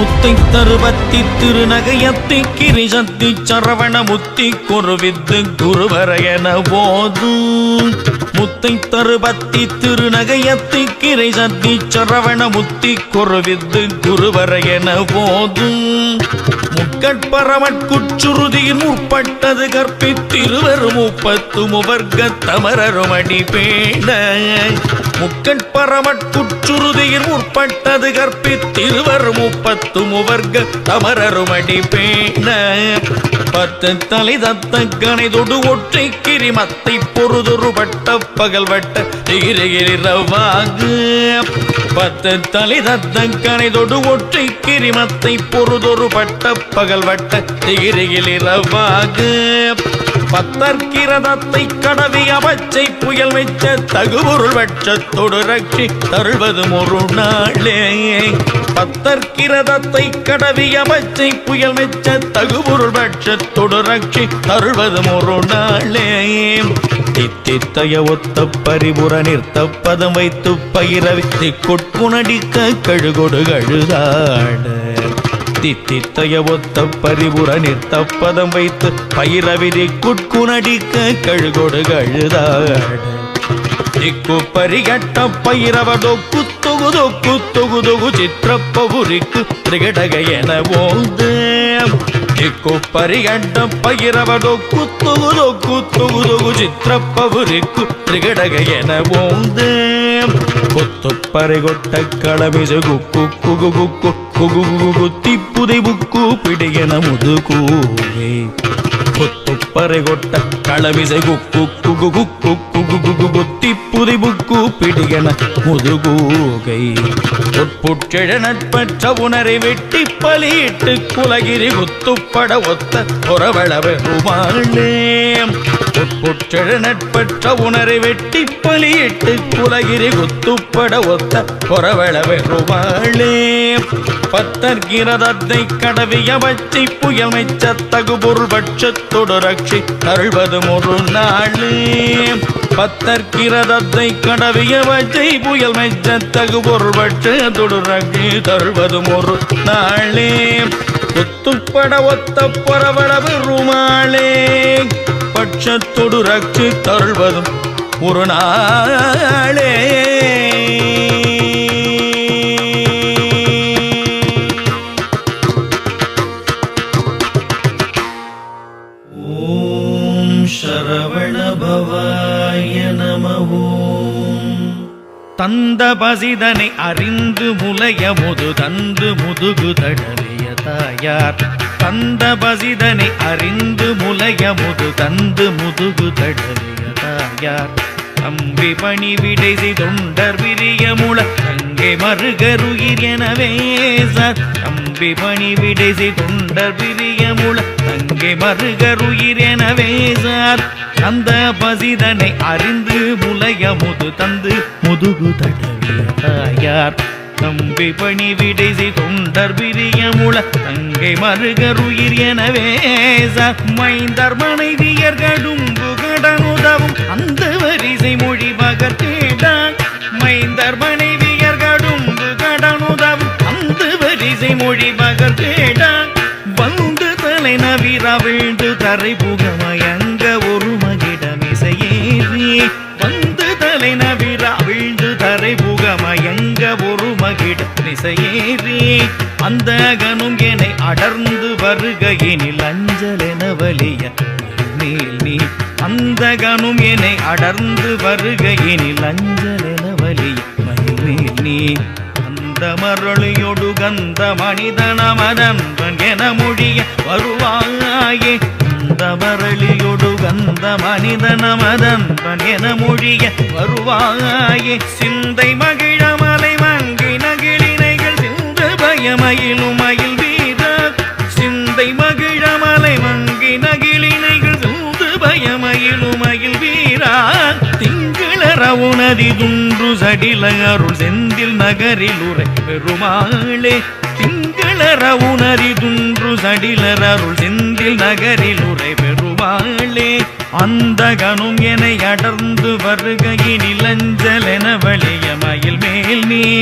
முத்தை தருபத்தி திருநகையத்தி கிரிசத்தி சரவண முத்தி குருவித்து குருவரையன போது. முத்தை தருபத்தி திருநகையத்தி கிரிசத்தி சரவண முத்தி குருவித்து குருவரையன போது. முக்கட்பரமட்குச்சுருதியின் முற்பட்டது கற்பித்திருவர் முப்பத்து முவர்க்க தமரருமடி பேண முக்கட்பரமற்குச்சுருதியின் முற்பட்டது கற்பித்திருவர் முப்பத்து முவர்க்க தமரருமடி பேண. பத்து தலை தத்த கணைதொடு ஒற்றை கிரிமத்தை பொறுதொருபட்ட பகல் வட்ட திகிரிரவாகு பத்து தலை தத்த கணைதொடு ஒற்றை கிரிமத்தை பொறுதொரு பட்ட பகல் வட்ட திகிரியில் இரவாகு. பத்தற்கிரதத்தை கடவி அவச்சை புயல் வெச்ச தகுபொருள் வட்சத்தொடு ரட்சி தருள்வதும் ஒரு நாளே. பத்தற்கிரதத்தை கடவி அவச்சை புயல் வைச்ச தகுபொருள் வட்சத்தொடு ரட்சி தருள்வதும் ஒரு நாளே. தித்தித்தய ஒத்த பரிபுற நிறுத்த பதம் வைத்து பயிரவி திக்குட்புணடிக்க கழுகொடு கழுதாட. தித்தித்தய ஒத்த பரிபுர நித்த பதம் வைத்து பயிரவிரி குட்குனடிக்க கழுகொடு கழுதாட திக்கு பரிகட்ட பயிரவ டொக்கு தொகு தொக்கு தொகு தொகு சித்திரப்பவுரிக்கு திரிகடக என ஓது திக்கு பரிகட்ட பயிரவ டொக்கு தொகு தொக்கு தொகு தொகு சித்திரப்பவுரிக்கு திரிகடக என ஓந்தே. பறைகொட்ட களமிசு குக்கு குகு குக்கு குகு குகு குத்தி புதை புக்கு பிடியன முதுகூவே கொத்து பறைகொட்ட களமிசை குக்கு குகு குக்கு குகு குகு குத்தி புதி புக்கு பிடிகன முதுகூகை உட்புற்றெழ நட்பற்ற உணரை வெட்டி பலியிட்டு குலகிரி குத்துப்பட ஒத்த புறவள பெருமாளே உட்புற்றெழ நட்பற்ற உணரை வெட்டி பலியிட்டு குலகிரி குத்துப்பட ஒத்த புறவள பெருமாளே பத்தர்கிறதத்தை கடவிய வச்சி புயமைச்ச தகுபொருள் தகு பொருள் பட்சத்தொடு ஒரு நாளே. பத்தர்கிறதத்தை கடவிய வச்சை புயல் மெச்ச தகு பொருள் பட்சத்தொடு ரட்சி ஒரு நாளே. ஒத்துப்பட ஒத்த பரவளவு ருமாளே. பட்சத்தொடு ரட்சி தருள்வதும் ஒரு நாளே. தந்த பசிதனை அறிந்து முலைய முது தந்து முதுகு தடவிய தாயார். தந்த பசிதனை அறிந்து முலைய முது தந்து முதுகு தடவிய தாயார். தம்பி பணி விடை தொண்டர் விரிய முள தங்கை மறுகருயிர் எனவே சார். தம்பி பணி விடை தொண்டர் விரிய முள தங்கை மறுகருயிர் எனவே சார். அந்த பசிதனை அறிந்து முலைய முது தந்து முதுகு தடவிய தாயார். தம்பி பணி விடை தொண்டர் பிரிய முள தங்கை மருகருயிர் எனவே மைந்தர் மனைவியர் கடும்பு கடனுதவும் அந்த வரிசை மொழி பகத்தேடான் மைந்தர் மனைவியர் கடும்பு கடனுதவும் அந்த வரிசை மொழி பகத்தேடான் வந்து தலை நவிர விழுந்து தரை புகமயன் திசையேறி அந்த கனும் என்னை அடர்ந்து வருகையினில் அஞ்சலென வலிய மேல் நீ. அந்த கனும் என்னை அடர்ந்து வருகையினில் அஞ்சலென வலிய மயில் நீ. அந்த மரளியொடு கந்த மனிதன மதன்பன் என மொழிய வருவாயே. அந்த மரளியொடு கந்த மனிதன மதன்பன் என மொழிய வருவாயே. சிந்தை மகிழ சிந்து பயமயிலும் மயில் வீர. சிந்தை மகிழமலை மங்கி நகிழினைகள் சிந்து பயமயிலும் மயில் வீரா. திங்களற உனதி துன்று சடில அருள் செந்தில் நகரில் உரை பெருமாளே. திங்களற உணரி துன்று சடிலர் அருள் செந்தில் நகரில் உரை பெருமாளே. அந்தகனும் அந்த என அடர்ந்து வருகையினில் என வழிய மயில் மேல் நீ.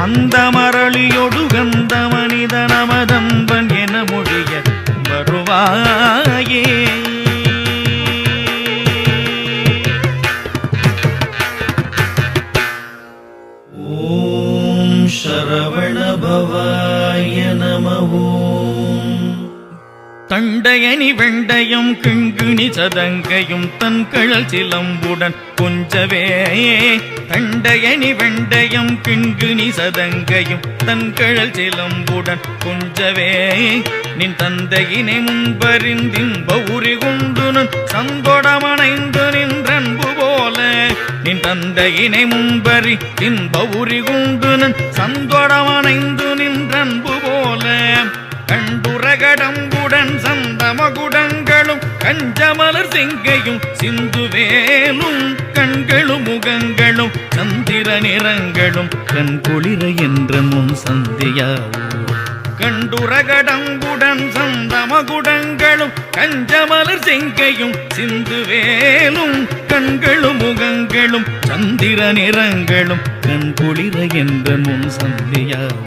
அந்த மரளியொடு கந்த மனித நமதம்பன் என மொழிய வருவாயே. தண்டையணி வெண்டையும் கிங்குனி சதங்கையும் தன் கழல் சிலம்புடன் கொஞ்சவே. தண்டையணி வெண்டையும் கிண்குனி சதங்கையும் தன் கழல் சிலம்புடன் கொஞ்சவே. நின் தந்தையினை முன்பறிந்தின் பௌரி கொண்டுனன் சந்தொடமனைந்து நின்றன்பு போல. நின் தந்தையினை முன்பறி தின் பௌரி கொண்டுனன் சந்தொடமனைந்து நின்றன்பு போல. கண்டுரகடம் மகுடங்களும் கஞ்சமலர் செங்கையும் சிந்துவேலும் கண்களும் முகங்களும் சந்திர நிறங்களும் கண் குளிர என்ற முன் சந்தியாவோ கண்டுரகடம்புடன் சந்தமகுடங்களும் கஞ்சமலர் செங்கையும் சிந்துவேலும் கண்களும் முகங்களும் சந்திர நிறங்களும் கண் குளிர என்ற முன் சந்தியாவோ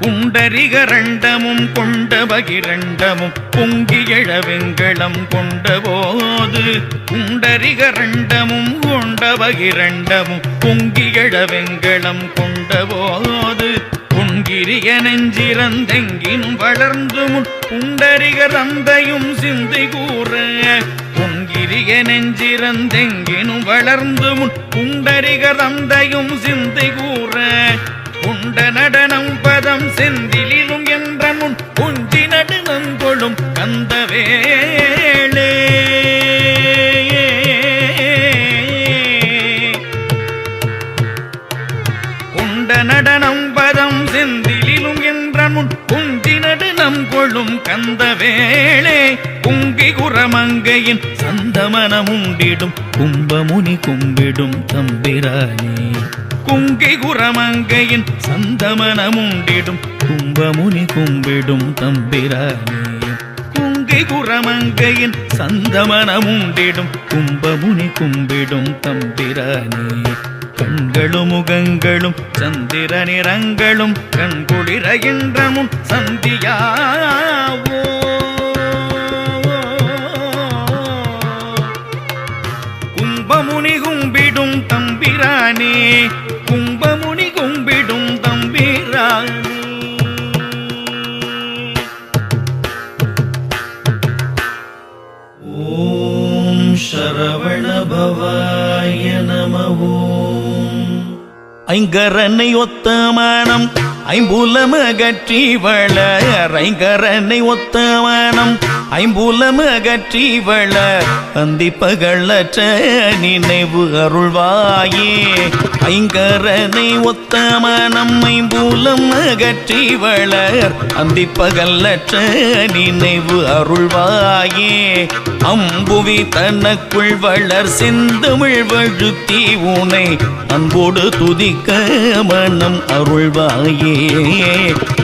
குண்டரிகரண்டமும் கொண்ட பகிரண்டமும் பொங்கியழ வெங்களம் வெண்களம் கொண்ட போது குண்டரிகரண்டமும் கொண்ட பகிரண்டமும் பொங்கியழ வெங்களம் வெண்களம் கொண்ட போது பொங்கிரிய நெஞ்சிறந்தெங்கினும் வளர்ந்து முன் உண்டரிக தந்தையும் சிந்தை கூற பொங்கிரிய நெஞ்சிறந்தெங்கினும் வளர்ந்து முன் உண்டரிக தந்தையும் சிந்தை கூற உண்ட நடனம் நடுனம் கொள்ளும் கந்தவேளே. உண்ட நடனம் பதம் செந்திலும் என்ற முன் குஞ்சி நடுனம் கொள்ளும் கந்தவேளே. குங்கி குரமங்கையின் சந்தமனம் உண்டிடும் கும்பமுனி கும்பிடும் தம்பிரானே. குங்கி குரமங்கையின் சந்தமனமுண்டிடும் கும்பமுனி கும்பிடும் தம்பிரானே. குரமங்கையின் சந்தமனமுண்டிடும் கும்பமுனி கும்பிடும் தம்பிரானே. கண்களும் முகங்களும் சந்திர நிறங்களும் கண்குளிரகின்ற முன் சந்தியாவோ கும்பமுனி கும்பிடும் தம்பிரானே. ஐங்கரனை ஒத்த மனம் ஐம்புலமகற்றி வள ஐங்கரனை ஒத்த மனம் ஐம்பூலம் ஐம்புலமகற்றி வளர் அந்திப்பகழற்ற நினைவு அருள்வாயே. ஐங்கரனை ஒத்த மனம் ஐம்பூலம் அகற்றி வளர் அந்திப்பகல்லற்ற நினைவு அருள்வாயே. அம்புவி தனக்குள் வளர் செந்தமிழ் வழுத்தி உனை அன்போடு துதிக்க மனம் அருள்வாயே.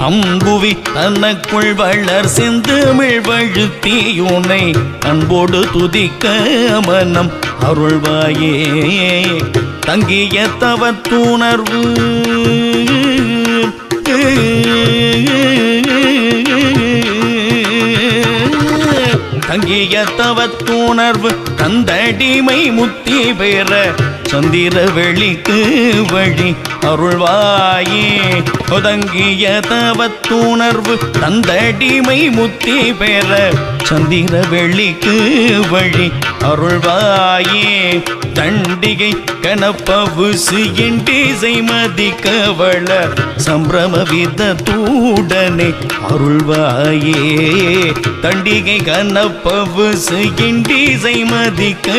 அம்புவி தனக்குள் வளர் செந்தமிழ் வழுத்தி தீயுனை அன்போடு துதிக்க மனம் அருள்வாயே. தங்கிய தவத்துணர்வு. தங்கிய தவத்துணர்வு தந்தடிமை முத்தி பெற சந்திர வெளிக்கு வழி அருள்வாயே. தொடங்கிய தவத்துணர்வு தந்தடிமை முத்தி பெற சந்திர வெள்ளிக்கு வழி அருள்வாயே. தண்டிகை கனப்பவுசு இண்டிசை மதிக்கவள சம்பிரம வித தூடனை அருள்வாயே. தண்டிகை கனப்பவுசு இண்டிசை மதிக்க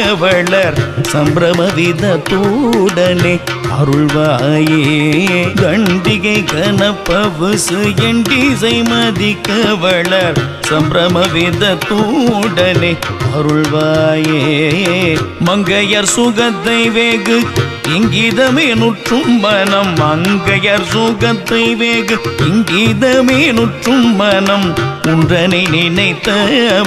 சம்பிரம வித தூடனை அருள்வாயே. கண்டிகை கனப்பவுசு எண்டிசை மதிக்க வளர் சம்பிரம வித தூடனே. அருள்வாயே. மங்கையர் சுகத்தை வேகு இங்கிதமே நுற்றும் மனம் மங்கையர் சுகத்தை வேகு. இங்கிதமே நுற்றும் மனம் உன்றனை நினைத்த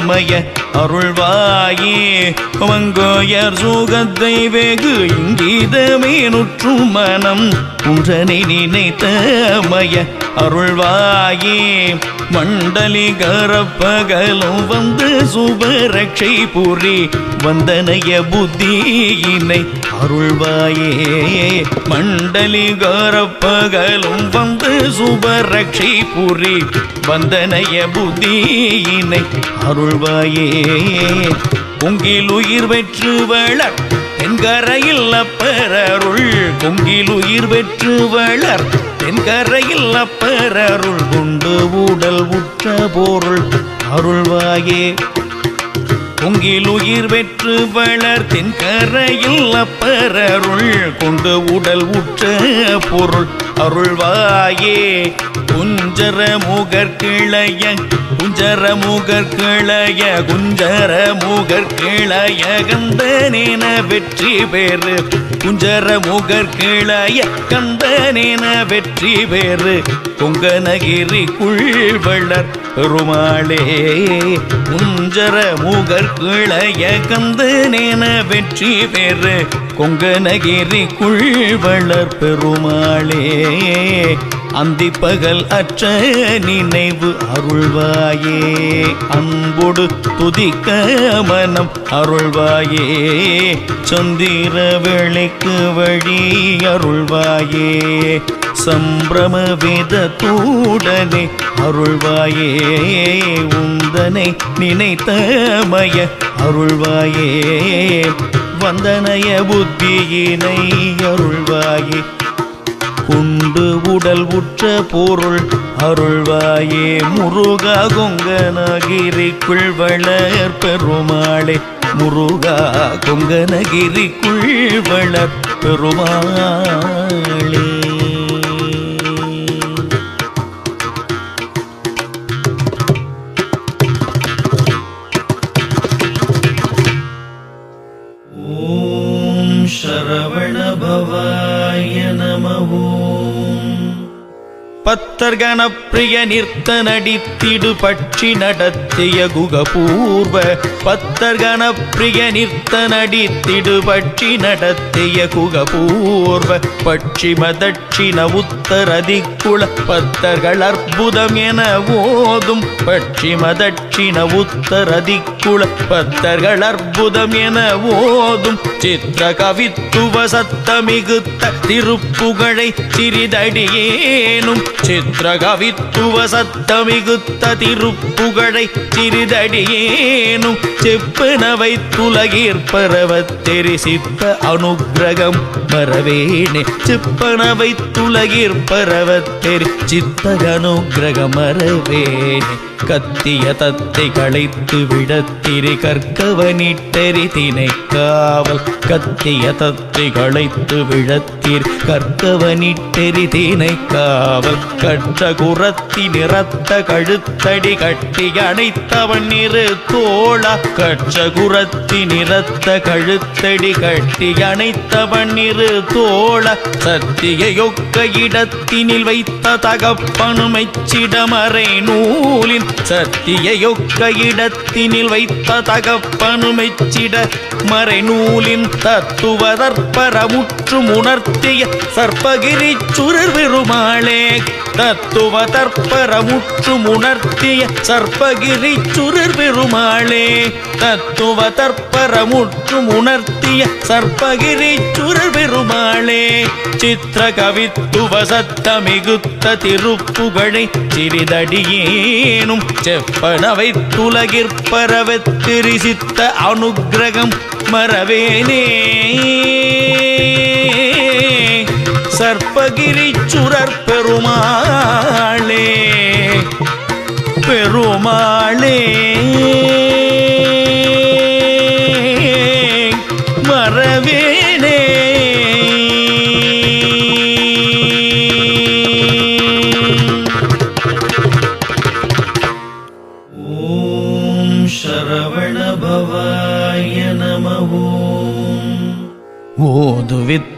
மய அருள்வாயே. மங்கோயர் சுகத்தை வேகு இங்கிதமே நுற்றும் மனம் உடனே நினைத்த மய அருள்வாயே மண்டலி கரப்பகலும் வந்து சுபரட்சை புரி வந்தனைய புத்தியினை அருள்வாயே மண்டலி கரப்பகலும் வந்து சுபரட்சை புரி வந்தனைய புத்தியினை அருள்வாயே. உங்கில் உயிர் பெற்று வளர் தென்கரையில் அப்பரருள் கொங்கில் உயிர் பெற்று வளர். தென்கரையில் அப்பரருள் குண்டு ஊடல் உற்ற பொருள். அருள்வாயே. பொங்கில் உயிர் பெற்று வளர். தென்கரையில் அப்பரருள் கொண்டு உடல் உற்ற பொருள். அருள்வாயே. குஞ்சர முகற்கிளைய குஞ்சர முகற்கிளைய குஞ்சர முகற்கிளைய கந்தனேன வெற்றி பெறு. குஞ்சர முகற்கிளைய கந்தனேன வெற்றி வெற்றி வேறு கொங்கனகிரி குள்வளர் பெருமாளே. குஞ்சர மூகர் முகற்கிளைய கந்தனேன வெற்றி பேரு கொங்கனகிரி குள்வளர் பெருமாளே. அந்தி பகல் அற்ற நினைவு அருள்வாயே. அன்போடு துதிக்க மனம் அருள்வாயே. சந்திர வேளைக்கு வழி அருள்வாயே. சம்பிரம வேதத்தூடனே அருள்வாயே உந்தனை நினைத்தமய அருள்வாயே வந்தனைய புத்தியினை அருள்வாயே. கொண்டு உடல் உற்ற பொருள் அருள்வாயே முருகா கொங்கனகிரிக்குள் வளர் பெருமாளே. முருகா கொங்கனகிரிக்குள் வளர் பெருமாளே. பத்தர்கணப்பிரிய பிரிய நடித்திடு பட்சி நடத்திய குகபூர்வ பத்தர்கணப்பிரிய பிரிய நடித்திடு பட்சி நடத்திய குகபூர்வ பட்சிம தட்சிண உத்தரதிக்குள பத்தர்கள் அற்புதம் என ஓதும் பட்சிம தட்சிண உத்தரதிக்குள பத்தர்கள் அற்புதம் என ஓதும் சித்திர கவித்துவ சத்தமிகுத்த திருப்புகழை சிறிதடியேனும் சித்திர கவித்துவ சத்தமிகுத்த திருப்புகழை சிறிதடியேனும் செப்பனவை துலகீர்ப்பரவத் தெரிசித்த அனுகிரகம் மறவேனே செப்பனவை துலகீர்ப்பரவத் தெரி சித்த அனுகிரகம் மறவேனே கத்திய தத்தை களைத்து விடத்திரி கற்கவனிட்டெறி தினை காவல் கத்திய தத்தை களைத்து விழத்தீர் கற்கவனிட்டெறி தினை காவல் கற்ற குரத்தி நிறத்த கழுத்தடி கட்டி அணைத்தவன் இரு தோழ கற்ற குரத்தி நிறத்த கழுத்தடி கட்டி அணைத்தவன் இரு தோழ சத்தியயொக்க இடத்தினில் வைத்த தகப்பனு மெச்சிடமறை நூலின். சத்தியயொக்க இடத்தினில் வைத்த தகப்பனு மெச்சிட மறை நூலின். தத்துவதற்பரமுற்று உணர்த்திய சர்ப்பகிரி சுரர் பெருமாளே தத்துவ தற்பரமுற்று உணர்த்திய சர்ப்பகிரி சுரர் பெருமாளே தத்துவ தற்பரமுற்று உணர்த்திய சர்ப்பகிரி சுரர் பெருமாளே சித்திர கவித்துவ சத்த மிகுத்த திருப்புகழை சிறிதடியேனும் செப்பனவை துலகிற்பரவத் திரிசித்த அனுக்கிரகம் மறவேனே. சர்ப்பகிரி சுரர் பெருமாளே பெருமாளே.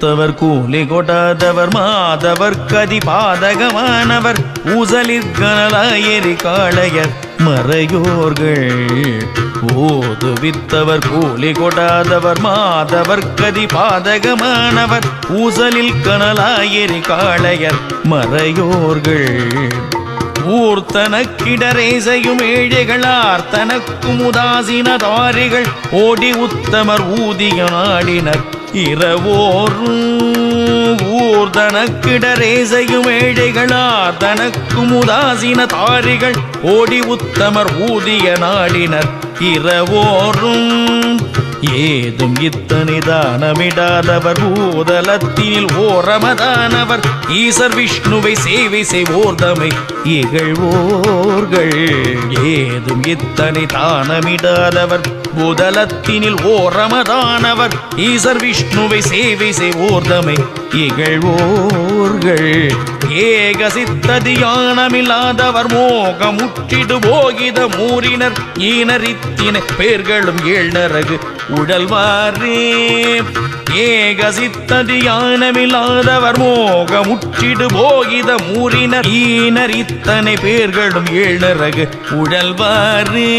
வித்தவர் கூலி கொடாதவர் மாதவர் கதி பாதகமானவர் ஊசலிற்கனலாயரி காளையர் மறையோர்கள். ஓதுவித்தவர் கூலி கொடாதவர் மாதவர் கதி பாதகமானவர் ஊசலில் கனலாயரி காளையர் மறையோர்கள். ஊர்த்தனக்கிடரை செய்யும் ஏழைகளார் தனக்கும் உதாசீன தாரிகள் ஓடி உத்தமர் ஊதிய நாடினர். இரவோரும் ஊர் தனக்கிடரேசையும் ஏழைகளார் தனக்கும் உதாசீன தாரிகள் ஓடி உத்தமர் ஊதிய நாடினர். இரவோரும் ஏதும் இத்தனை தானமிடாதவர் ஊதலத்தினில் ஓரமதானவர். ஈசர் விஷ்ணுவை சேவை செய்வோர்தமை இகழ்வோர்கள். ஏதும் இத்தனை தானமிடாதவர் பூதலத்தினில் ஓரமதானவர். ஈசர் விஷ்ணுவை சேவை செய்வோர்தமை. இகழ்வோர்கள் ஏகசித்ததியானமில்லாதவர் மோகமுற்றிடு போகித மூரினர். ஈனரித்தின பேர்களும் ஏழ்நரகு உடல்வாரே. ஏகசித்ததியானமில்லாதவர் மோகமுற்றிடு போகித மூரினர். ஈனர் இத்தனை பேர்களும் ஏழ்நரகு உடல்வாரே.